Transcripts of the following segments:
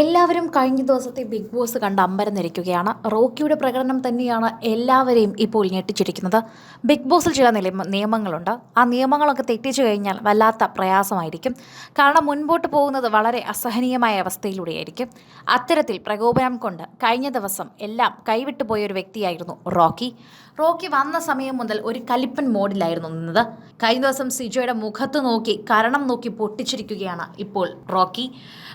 എല്ലാവരും കഴിഞ്ഞ ദിവസത്തെ ബിഗ് ബോസ് കണ്ട് അമ്പരന്നിരിക്കുകയാണ് റോക്കിയുടെ പ്രകടനം തന്നെയാണ് എല്ലാവരെയും ഇപ്പോൾ ഞെട്ടിച്ചിരിക്കുന്നത്. ബിഗ് ബോസിൽ ചില നിയമ നിയമങ്ങളുണ്ട്. ആ നിയമങ്ങളൊക്കെ തെറ്റിച്ചു കഴിഞ്ഞാൽ വല്ലാത്ത പ്രയാസമായിരിക്കും. കാരണം മുൻപോട്ട് പോകുന്നത് വളരെ അസഹനീയമായ അവസ്ഥയിലൂടെയായിരിക്കും. അത്തരത്തിൽ പ്രകോപനം കൊണ്ട് കഴിഞ്ഞ ദിവസം എല്ലാം കൈവിട്ടു പോയ ഒരു വ്യക്തിയായിരുന്നു റോക്കി. റോക്കി വന്ന സമയം മുതൽ ഒരു കലിപ്പൻ മോഡിലായിരുന്നു നിന്നത്. കഴിഞ്ഞ ദിവസം സിജോയുടെ മുഖത്ത് നോക്കി കരണം നോക്കി പൊട്ടിച്ചിരിക്കുകയാണ് ഇപ്പോൾ റോക്കി.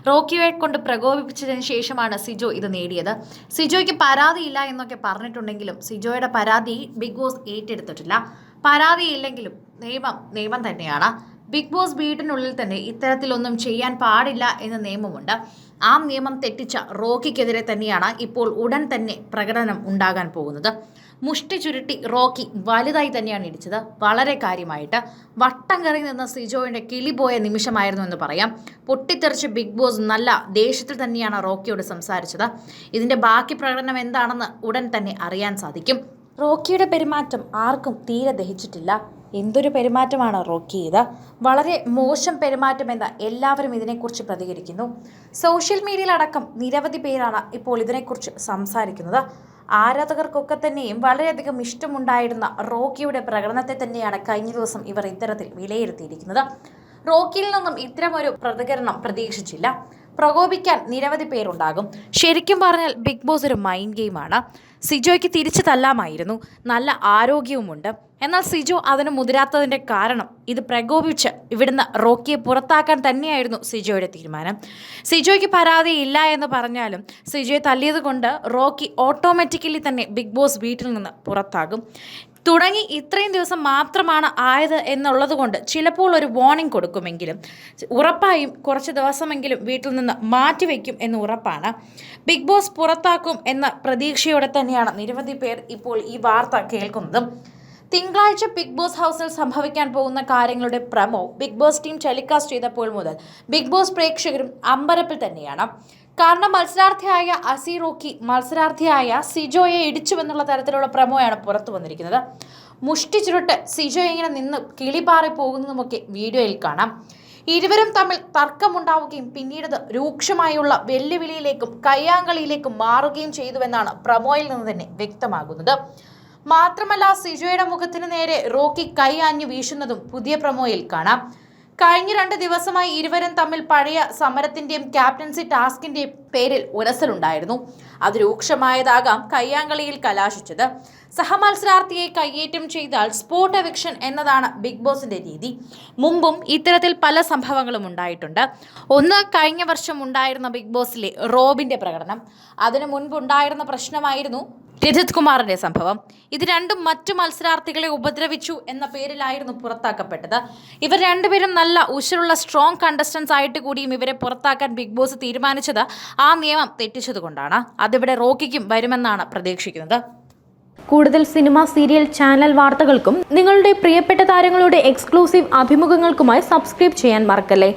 റോക്കിയെ കൊണ്ട് പ്രകോപിപ്പിച്ചതിന് ശേഷമാണ് സിജോ ഇത് നേടിയത്. സിജോയ്ക്ക് പരാതിയില്ല എന്നൊക്കെ പറഞ്ഞിട്ടുണ്ടെങ്കിലും സിജോയുടെ പരാതി ബിഗ് ബോസ് ഏറ്റെടുത്തിട്ടില്ല. പരാതിയില്ലെങ്കിലും നിയമം നിയമം തന്നെയാണ്. ബിഗ് ബോസ് വീട്ടിനുള്ളിൽ തന്നെ ഇത്തരത്തിലൊന്നും ചെയ്യാൻ പാടില്ല എന്ന നിയമമുണ്ട്. ആ നിയമം തെറ്റിച്ച റോക്കിക്കെതിരെ തന്നെയാണ് ഇപ്പോൾ ഉടൻ തന്നെ പ്രകടനം ഉണ്ടാകാൻ പോകുന്നത്. മുഷ്ടി ചുരുട്ടി റോക്കി വലുതായി തന്നെയാണ് ഇടിച്ചത്. വളരെ കാര്യമായിട്ട്. വട്ടം കറി നിന്ന സിജോയുടെ കിളി പോയ നിമിഷമായിരുന്നു എന്ന് പറയാം. പൊട്ടിത്തെറിച്ച് ബിഗ് ബോസ് നല്ല ദേഷ്യത്തിൽ തന്നെയാണ് റോക്കിയോട് സംസാരിച്ചത്. ഇതിന്റെ ബാക്കി പ്രകടനം എന്താണെന്ന് ഉടൻ തന്നെ അറിയാൻ സാധിക്കും. റോക്കിയുടെ പെരുമാറ്റം ആർക്കും തീരെ ദഹിച്ചിട്ടില്ല. എന്തൊരു പെരുമാറ്റമാണ് റോക്കി ഇത്? വളരെ മോശം പെരുമാറ്റം പെരുമാറ്റമെന്ന് എല്ലാവരും ഇതിനെക്കുറിച്ച് പ്രതികരിക്കുന്നു. സോഷ്യൽ മീഡിയയിലടക്കം നിരവധി പേരാണ് ഇപ്പോൾ ഇതിനെക്കുറിച്ച് സംസാരിക്കുന്നത്. ആരാധകർക്കൊക്കെ തന്നെയും വളരെയധികം ഇഷ്ടമുണ്ടായിരുന്ന റോക്കിയുടെ പ്രകടനത്തെ തന്നെയാണ് കഴിഞ്ഞ ദിവസം ഇവർ ഇത്തരത്തിൽ വിലയിരുത്തിയിരിക്കുന്നത്. റോക്കിയിൽ നിന്നും ഇത്തരമൊരു പ്രതികരണം പ്രതീക്ഷിച്ചില്ല. പ്രകോപിക്കാൻ നിരവധി പേരുണ്ടാകും. ശരിക്കും പറഞ്ഞാൽ ബിഗ് ബോസ് ഒരു മൈൻഡ് ഗെയിമാണ്. സിജോയ്ക്ക് തിരിച്ചു തല്ലാമായിരുന്നു. നല്ല ആരോഗ്യവുമുണ്ട്. എന്നാൽ സിജോ അതിന് മുതിരാത്തതിന്റെ കാരണം ഇത് പ്രകോപിച്ച് ഇവിടുന്ന് റോക്കിയെ പുറത്താക്കാൻ തന്നെയായിരുന്നു സിജോയുടെ തീരുമാനം. സിജോയ്ക്ക് പരാതി ഇല്ല എന്ന് പറഞ്ഞാലും സിജോയെ തല്ലിയത് കൊണ്ട് റോക്കി ഓട്ടോമാറ്റിക്കലി തന്നെ ബിഗ് ബോസ് വീട്ടിൽ നിന്ന് പുറത്താകും. തുടങ്ങി ഇത്രയും ദിവസം മാത്രമാണ് ആയത് എന്നുള്ളത് കൊണ്ട് ചിലപ്പോൾ ഒരു വാർണിംഗ് കൊടുക്കുമെങ്കിലും ഉറപ്പായും കുറച്ച് ദിവസമെങ്കിലും വീട്ടിൽ നിന്ന് മാറ്റിവെക്കും എന്ന് ഉറപ്പാണ്. ബിഗ് ബോസ് പുറത്താക്കും എന്ന പ്രതീക്ഷയോടെ തന്നെയാണ് നിരവധി പേർ ഇപ്പോൾ ഈ വാർത്ത കേൾക്കുന്നതും. തിങ്കളാഴ്ച ബിഗ് ബോസ് ഹൗസിൽ സംഭവിക്കാൻ പോകുന്ന കാര്യങ്ങളുടെ promo big boss team telecast ചെയ്തപ്പോൾ മുതൽ ബിഗ് ബോസ് പ്രേക്ഷകരും അമ്പരപ്പിൽ തന്നെയാണ്. കാരണം മത്സരാർത്ഥിയായ അസി റോക്കി മത്സരാർത്ഥിയായ സിജോയെ ഇടിച്ചു എന്നുള്ള തരത്തിലുള്ള പ്രമോയാണ് പുറത്തു വന്നിരിക്കുന്നത്. മുഷ്ടി ചുരുട്ട് സിജോ ഇങ്ങനെ നിന്ന് കിളിപാറി പോകുന്നതുമൊക്കെ വീഡിയോയിൽ കാണാം. ഇരുവരും തമ്മിൽ തർക്കമുണ്ടാവുകയും പിന്നീട് രൂക്ഷമായുള്ള വെല്ലുവിളിയിലേക്കും കയ്യാങ്കളിയിലേക്കും മാറുകയും ചെയ്തുവെന്നാണ് പ്രമോയിൽ നിന്ന് തന്നെ വ്യക്തമാകുന്നത്. മാത്രമല്ല സിജോയുടെ മുഖത്തിന് നേരെ റോക്കി കൈ ആഞ്ഞു വീശുന്നതും പുതിയ പ്രമോയിൽ കാണാം. കഴിഞ്ഞ രണ്ട് ദിവസമായി ഇരുവരും തമ്മിൽ പഴയ സമരത്തിന്റെയും ക്യാപ്റ്റൻസി ടാസ്കിന്റെയും പേരിൽ ഉരസലുണ്ടായിരുന്നു. അത് രൂക്ഷമായതാകാം കയ്യാങ്കളിയിൽ കലാശിച്ചത്. സഹമത്സരാർത്ഥിയെ കയ്യേറ്റം ചെയ്താൽ സ്പോട്ട് എവിക്ഷൻ എന്നതാണ് ബിഗ് ബോസിന്റെ രീതി. മുമ്പും ഇത്തരത്തിൽ പല സംഭവങ്ങളും ഉണ്ടായിട്ടുണ്ട്. ഒന്ന് കഴിഞ്ഞ വർഷം ഉണ്ടായിരുന്ന ബിഗ് ബോസിലെ റോബിന്റെ പ്രകടനം. അതിനു മുൻപുണ്ടായിരുന്ന പ്രശ്നമായിരുന്നു രജിത് കുമാറിന്റെ സംഭവം. ഇത് രണ്ടും മറ്റു മത്സരാർത്ഥികളെ ഉപദ്രവിച്ചു എന്ന പേരിലായിരുന്നു പുറത്താക്കപ്പെട്ടത്. ഇവർ രണ്ടുപേരും നല്ല ഉശിരുള്ള സ്ട്രോങ് കണ്ടസ്റ്റൻസ് ആയിട്ട് കൂടിയും ഇവരെ പുറത്താക്കാൻ ബിഗ് ബോസ് തീരുമാനിച്ചത് ആ നിയമം തെറ്റിച്ചതുകൊണ്ടാണ് അതിവിടെ റോക്കിക്കും വരുമെന്നാണ് പ്രതീക്ഷിക്കുന്നത്. കൂടുതൽ സിനിമ സീരിയൽ ചാനൽ വാർത്തകൾക്കും നിങ്ങളുടെ പ്രിയപ്പെട്ട താരങ്ങളുടെ എക്സ്ക്ലൂസീവ് അഭിമുഖങ്ങൾക്കുമായി സബ്സ്ക്രൈബ് ചെയ്യാൻ മറക്കല്ലേ?